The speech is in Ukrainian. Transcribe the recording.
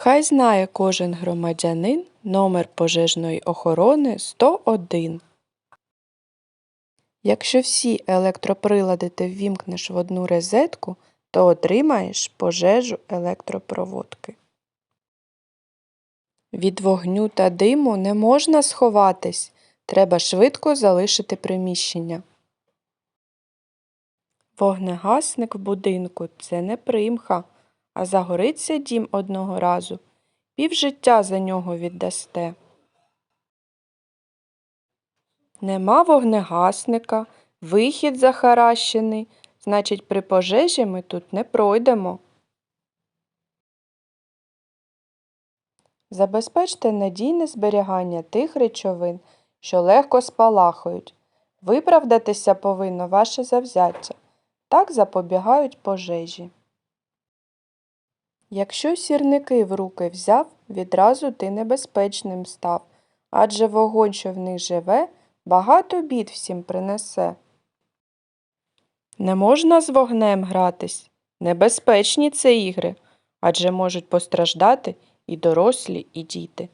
Хай знає кожен громадянин номер пожежної охорони 101. Якщо всі електроприлади ти ввімкнеш в одну розетку, то отримаєш пожежу електропроводки. Від вогню та диму не можна сховатись, треба швидко залишити приміщення. Вогнегасник в будинку це не примха, а загориться дім одного разу, півжиття за нього віддасте. Нема вогнегасника, вихід захаращений, значить при пожежі ми тут не пройдемо. Забезпечте надійне зберігання тих речовин, що легко спалахують. Виправдатися повинно ваше завзяття. Так запобігають пожежі. Якщо сірники в руки взяв, відразу ти небезпечним став, адже вогонь, що в них живе, багато бід всім принесе. Не можна з вогнем гратись. Небезпечні це ігри, адже можуть постраждати і дорослі, і діти.